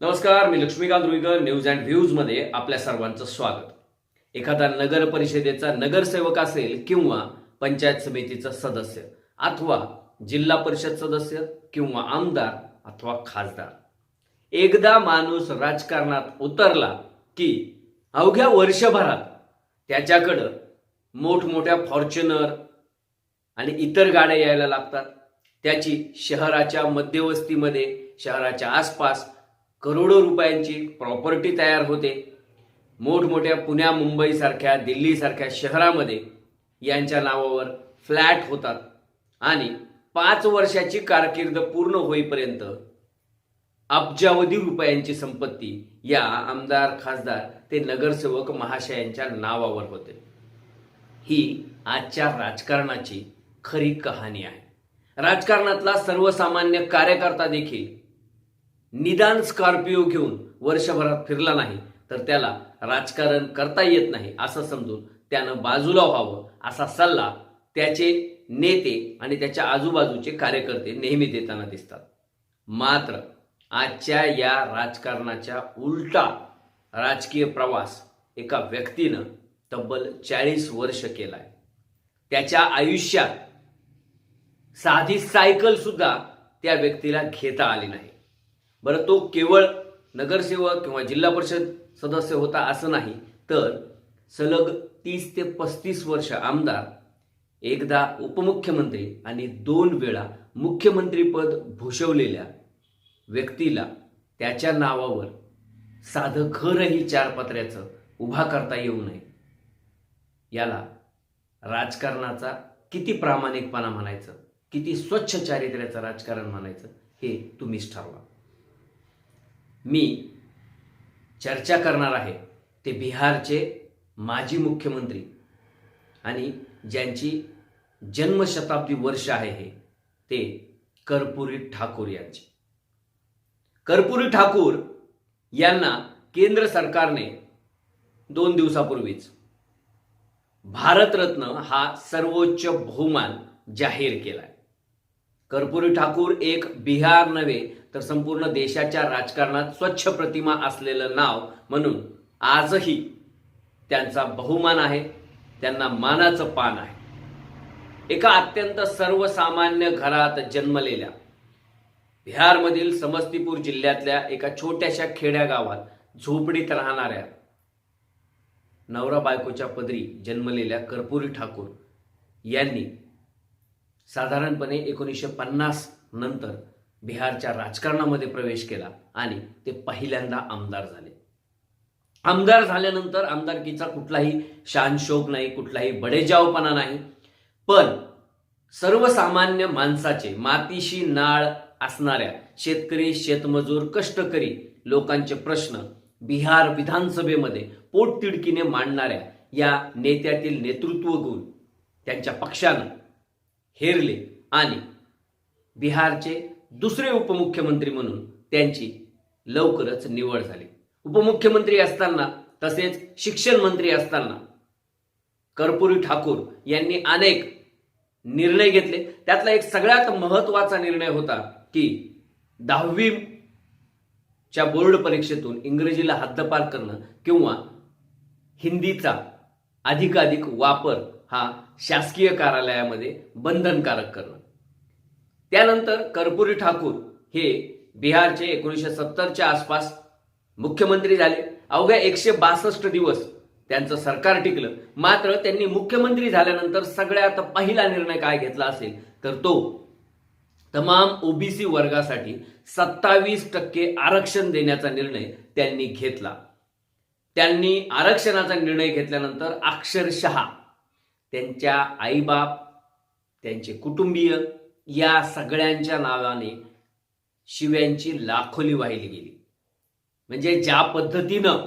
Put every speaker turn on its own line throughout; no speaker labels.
नमस्कार मी Laxmikant Ruikar news and व्ह्यूजमध्ये आपल्या सर्वांचं स्वागत. एखादा नगर परिषदेचा नगरसेवक असेल किंवा पंचायत समितीचा सदस्य अथवा जिल्हा परिषद सदस्य किंवा आमदार अथवा खासदार. एकदा माणूस राजकारणात उतरला की अवघ्या वर्षभरात त्याच्याकडं मोठमोठ्या फॉर्च्युनर आणि इतर गाड्या यायला लागतात. त्याची शहराच्या मध्यवस्तीमध्ये शहराच्या आसपास करोडो रुपयांची प्रॉपर्टी तयार होते. मोठमोठ्या पुण्या मुंबईसारख्या दिल्लीसारख्या शहरामध्ये यांच्या नावावर फ्लॅट होतात. आणि पाच वर्षाची कारकीर्द पूर्ण होईपर्यंत अब्जावधी रुपयांची संपत्ती या आमदार खासदार ते नगरसेवक महाशयांच्या नावावर होते. ही आजच्या राजकारणाची खरी कहाणी आहे. राजकारणातला सर्वसामान्य कार्यकर्ता देखील निदान स्कॉर्पिओ घेऊन वर्षभरात फिरला नाही तर त्याला राजकारण करता येत नाही असं समजून त्यानं बाजूला व्हावं असा सल्ला त्याचे नेते आणि त्याच्या आजूबाजूचे कार्यकर्ते नेहमी देताना दिसतात. मात्र आजच्या या राजकारणाच्या उलटा राजकीय प्रवास एका व्यक्तीनं तब्बल चाळीस वर्ष केलाय. त्याच्या आयुष्यात साधी सायकल सुद्धा त्या व्यक्तीला घेता आली नाही. बरं तो केवळ नगरसेवक किंवा जिल्हा परिषद सदस्य होता असं नाही तर सलग तीस ते पस्तीस वर्ष आमदार एकदा उपमुख्यमंत्री आणि दोन वेळा मुख्यमंत्रीपद भूषवलेल्या व्यक्तीला त्याच्या नावावर साधं घरही चार पत्र्याचं उभा करता येऊ नये. याला राजकारणाचा किती प्रामाणिकपणा म्हणायचं किती स्वच्छ चारित्र्याचं राजकारण म्हणायचं हे तुम्हीच ठरवा. मी चर्चा करणार आहे ते बिहारचे माजी मुख्यमंत्री आणि ज्यांची जन्मशताब्दी वर्ष आहे हे ते कर्पुरी ठाकूर यांचे. कर्पुरी ठाकूर यांना केंद्र सरकारने दोन दिवसापूर्वीच भारतरत्न हा सर्वोच्च बहुमान जाहीर केलाय. कर्पुरी ठाकूर एक बिहार नव्हे तर संपूर्ण देशाच्या राजकारणात स्वच्छ प्रतिमा असलेलं नाव म्हणून आजही त्यांचा बहुमान आहे त्यांना मानाचं पान आहे. एका अत्यंत सर्वसामान्य घरात जन्मलेल्या बिहारमधील समस्तीपूर जिल्ह्यातल्या एका छोट्याशा खेड्या गावात झोपडीत राहणाऱ्या नवरा बायकोच्या पदरी जन्मलेल्या कर्पुरी ठाकूर यांनी साधारणपणे एकोणीसशे पन्नास नंतर बिहारच्या राजकारणामध्ये प्रवेश केला आणि ते पहिल्यांदा आमदार झाले. आमदार झाल्यानंतर आमदारकीचा कुठलाही शानशोक नाही कुठलाही बडेजावपणा नाही. पण सर्वसामान्य माणसाचे मातीशी नाळ असणाऱ्या शेतकरी शेतमजूर कष्टकरी लोकांचे प्रश्न बिहार विधानसभेमध्ये पोटतिडकीने मांडणाऱ्या या नेत्यातील नेतृत्व गुण त्यांच्या पक्षानं हेरले आणि बिहारचे दुसरे उपमुख्यमंत्री म्हणून त्यांची लवकरच निवड झाली. उपमुख्यमंत्री असताना तसेच शिक्षण मंत्री असताना कर्पुरी ठाकूर यांनी अनेक निर्णय घेतले. त्यातला एक सगळ्यात महत्त्वाचा निर्णय होता की दहावी च्या बोर्ड परीक्षेतून इंग्रजीला हद्दपार करणं किंवा हिंदीचा अधिकाधिक वापर हा शासकीय कार्यालयामध्ये बंधनकारक करणं. त्यानंतर कर्पुरी ठाकूर हे बिहारचे एकोणीसशे सत्तरच्या आसपास मुख्यमंत्री झाले. अवघ्या एकशे बासष्ट दिवस त्यांचं सरकार टिकलं. मात्र त्यांनी मुख्यमंत्री झाल्यानंतर सगळ्यात पहिला निर्णय काय घेतला असेल तर तो तमाम ओबीसी वर्गासाठी सत्तावीस टक्के आरक्षण देण्याचा निर्णय त्यांनी घेतला. त्यांनी आरक्षणाचा निर्णय घेतल्यानंतर अक्षरशः त्यांच्या आईबाप त्यांचे कुटुंबीय या सगळ्यांच्या नावाने शिव्यांची लाखोली वाहिली गेली. म्हणजे ज्या पद्धतीनं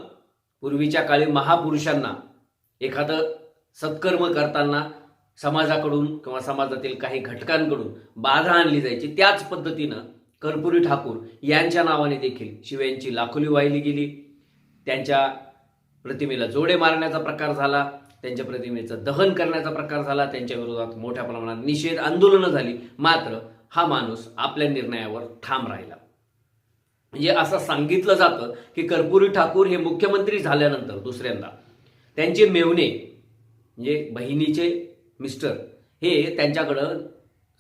पूर्वीच्या काळी महापुरुषांना एखादं सत्कर्म करताना समाजाकडून किंवा समाजातील काही घटकांकडून बाधा आणली जायची त्याच पद्धतीनं कर्पुरी ठाकूर यांच्या नावाने देखील शिव्यांची लाखोली वाहिली गेली. त्यांच्या प्रतिमेला जोडे मारण्याचा प्रकार झाला. त्यांच्या प्रतिमेचं दहन करण्याचा प्रकार झाला. त्यांच्या विरोधात मोठ्या प्रमाणात निषेध आंदोलनं झाली. मात्र हा माणूस आपल्या निर्णयावर ठाम राहिला. म्हणजे असं सांगितलं जातं की कर्पुरी ठाकूर हे मुख्यमंत्री झाल्यानंतर दुसऱ्यांदा त्यांचे मेवणे म्हणजे बहिणीचे मिस्टर हे त्यांच्याकडं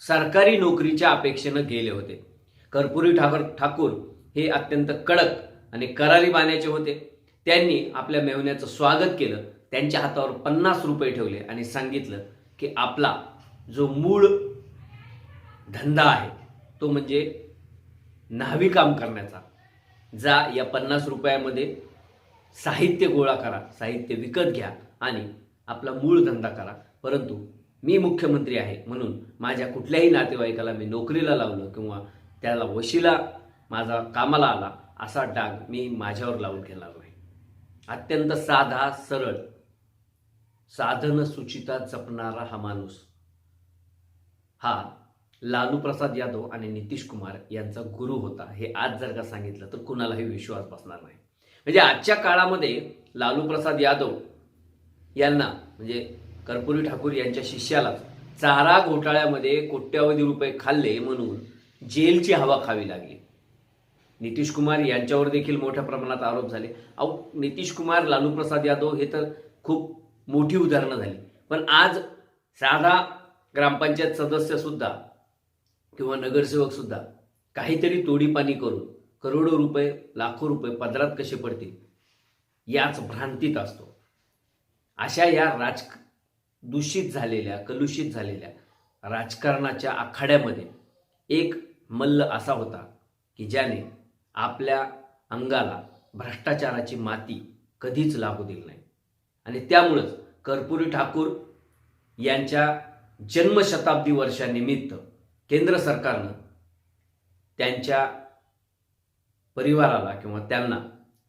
सरकारी नोकरीच्या अपेक्षेनं गेले होते. कर्पुरी ठाकर ठाकूर हे अत्यंत कडक आणि करारी बाण्याचे होते. त्यांनी आपल्या मेवण्याचं स्वागत केलं. त्यांच्या हातावर पन्नास रुपये ठेवले आणि सांगितलं की आपला जो मूळ धंदा आहे तो म्हणजे न्हावी काम करण्याचा. जा या पन्नास रुपयामध्ये साहित्य गोळा करा साहित्य विकत घ्या आणि आपला मूळ धंदा करा. परंतु मी मुख्यमंत्री आहे म्हणून माझ्या कुठल्याही नातेवाईकाला मी नोकरीला लावलं किंवा त्याला वशिला माझा कामाला आला असा डाग मी माझ्यावर लावून घेणार नाही. अत्यंत साधा सरळ साधन सुचिता जपणारा हा माणूस. हा लालू प्रसाद यादव आणि नितीश कुमार यांचा गुरु होता. हे आज जर का सांगितलं तर कुणालाही विश्वास बसणार नाही. म्हणजे आजच्या काळामध्ये लालू प्रसाद यादव यांना म्हणजे कर्पुरी ठाकूर यांच्या शिष्याला चारा घोटाळ्यामध्ये कोट्यावधी रुपये खाल्ले म्हणून जेलची हवा खावी लागली. नितीश कुमार यांच्यावर देखील मोठ्या प्रमाणात आरोप झाले. अहो नितीश कुमार लालू प्रसाद यादव हे तर खूप मोठी उदाहरणं झाली. पण आज साधा ग्रामपंचायत सदस्य सुद्धा किंवा नगरसेवक सुद्धा काहीतरी तोडीपाणी करून करोडो रुपये लाखो रुपये पदरात कसे पडतील? याच भ्रांतीत असतो. अशा या राज दूषित झालेल्या कलुषित झालेल्या राजकारणाच्या आखाड्यामध्ये एक मल्ल असा होता की ज्याने आपल्या अंगाला भ्रष्टाचाराची माती कधीच लागू दिली नाही. आणि त्यामुळंच कर्पुरी ठाकूर यांच्या जन्मशताब्दी वर्षानिमित्त केंद्र सरकारनं त्यांच्या परिवाराला किंवा त्यांना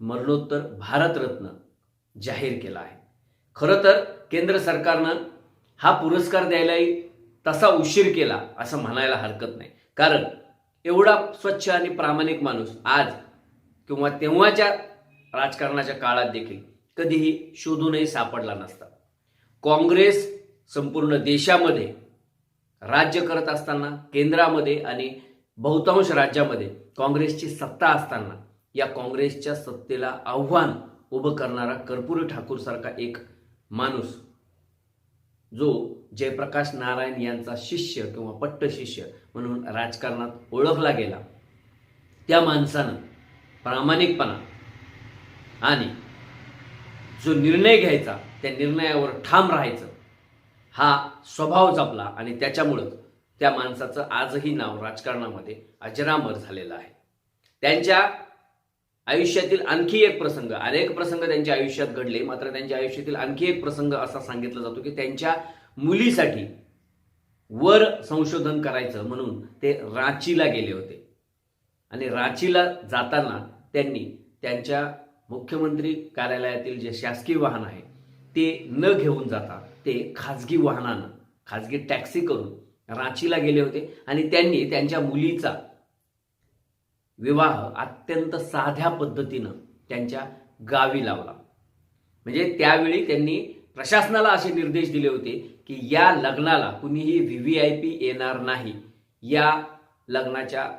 मरणोत्तर भारतरत्न जाहीर केला आहे. खरं तर केंद्र सरकारनं हा पुरस्कार द्यायलाही तसा उशीर केला असं म्हणायला हरकत नाही. कारण एवढा स्वच्छ आणि प्रामाणिक माणूस आज किंवा तेव्हाच्या राजकारणाच्या काळात देखील कधीही शोधूनही सापडला नसता. काँग्रेस संपूर्ण देशामध्ये राज्य करत असताना केंद्रामध्ये आणि बहुतांश राज्यामध्ये काँग्रेसची सत्ता असताना या काँग्रेसच्या सत्तेला आव्हान उभं करणारा कर्पुरी ठाकूरसारखा एक माणूस जो जयप्रकाश नारायण यांचा शिष्य किंवा पट्ट शिष्य म्हणून राजकारणात ओळखला गेला. त्या माणसानं प्रामाणिकपणा आणि जो निर्णय घ्यायचा त्या निर्णयावर ठाम राहायचं हा स्वभाव जपला आणि त्याच्यामुळं त्या माणसाचं आजही नाव राजकारणामध्ये अजरामर झालेलं आहे. त्यांच्या आयुष्यातील आणखी एक प्रसंग अनेक प्रसंग त्यांच्या आयुष्यात घडले मात्र त्यांच्या आयुष्यातील आणखी एक प्रसंग असा सांगितला जातो की त्यांच्या मुलीसाठी वर संशोधन करायचं म्हणून ते रांचीला गेले होते. आणि रांचीला जाताना त्यांनी त्यांच्या मुख्यमंत्री कार्यालयातील जे शासकीय वाहन आहे ते न घेऊन जाता ते खाजगी वाहनानं खाजगी टॅक्सी करून रांचीला गेले होते आणि त्यांनी त्यांच्या मुलीचा विवाह अत्यंत साध्या पद्धतीनं त्यांच्या गावी लावला. म्हणजे त्यावेळी त्यांनी प्रशासनाला असे निर्देश दिले होते की या लग्नाला कुणीही व्ही व्ही आय पी येणार नाही. या लग्नाच्या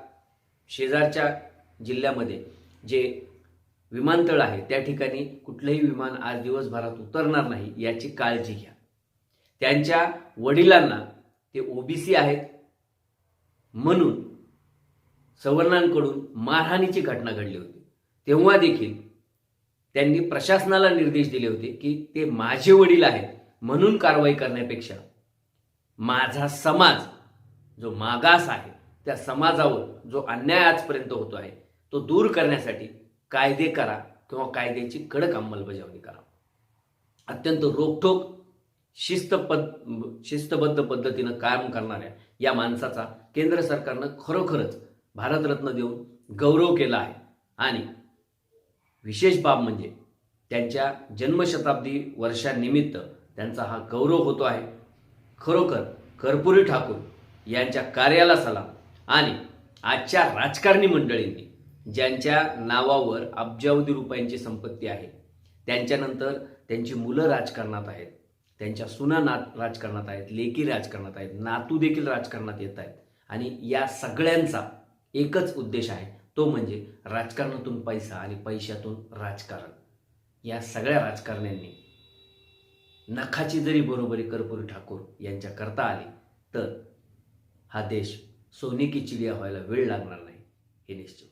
शेजारच्या जिल्ह्यामध्ये जे विमानतळ आहे त्या ठिकाणी कुठलंही विमान आज दिवसभरात उतरणार नाही याची काळजी घ्या. त्यांच्या वडिलांना ते ओबीसी आहेत म्हणून सवर्णांकडून मारहाणीची घटना घडली होती. तेव्हा देखील त्यांनी प्रशासनाला निर्देश दिले होते की ते माझे वडील आहेत म्हणून कारवाई करण्यापेक्षा माझा समाज जो मागास आहे त्या समाजावर जो अन्याय आजपर्यंत होतो आहे तो दूर करण्यासाठी कायदे करा किंवा कायद्याची कडक अंमलबजावणी करा. अत्यंत रोखठोक शिस्तपद शिस्तबद्ध पद्धतीनं काम करणाऱ्या या माणसाचा केंद्र सरकारनं खरोखरच भारतरत्न देऊन गौरव केला आहे. आणि विशेष बाब म्हणजे त्यांच्या जन्मशताब्दी वर्षानिमित्त त्यांचा हा गौरव होतो आहे. खरोखर कर्पुरी ठाकूर यांच्या कार्याला सलाम. आणि आजच्या राजकारणी मंडळींनी ज्यांच्या नावावर अब्जावधी रुपयांची संपत्ती आहे. त्यांच्यानंतर त्यांची मुलं राजकारणात आहेत. त्यांच्या सुना ना राजकारणात आहेत लेकी राजकारणात आहेत नातू देखील राजकारणात येत आहेत. आणि या सगळ्यांचा एकच उद्देश आहे तो म्हणजे राजकारणातून पैसा आणि पैशातून राजकारण. या सगळ्या राजकारण्यांनी नखाची जरी बरोबरी कर्पूरी ठाकूर यांच्या करता आली तर हा देश सोने की चिडिया व्हायला वेळ लागणार नाही हे निश्चित.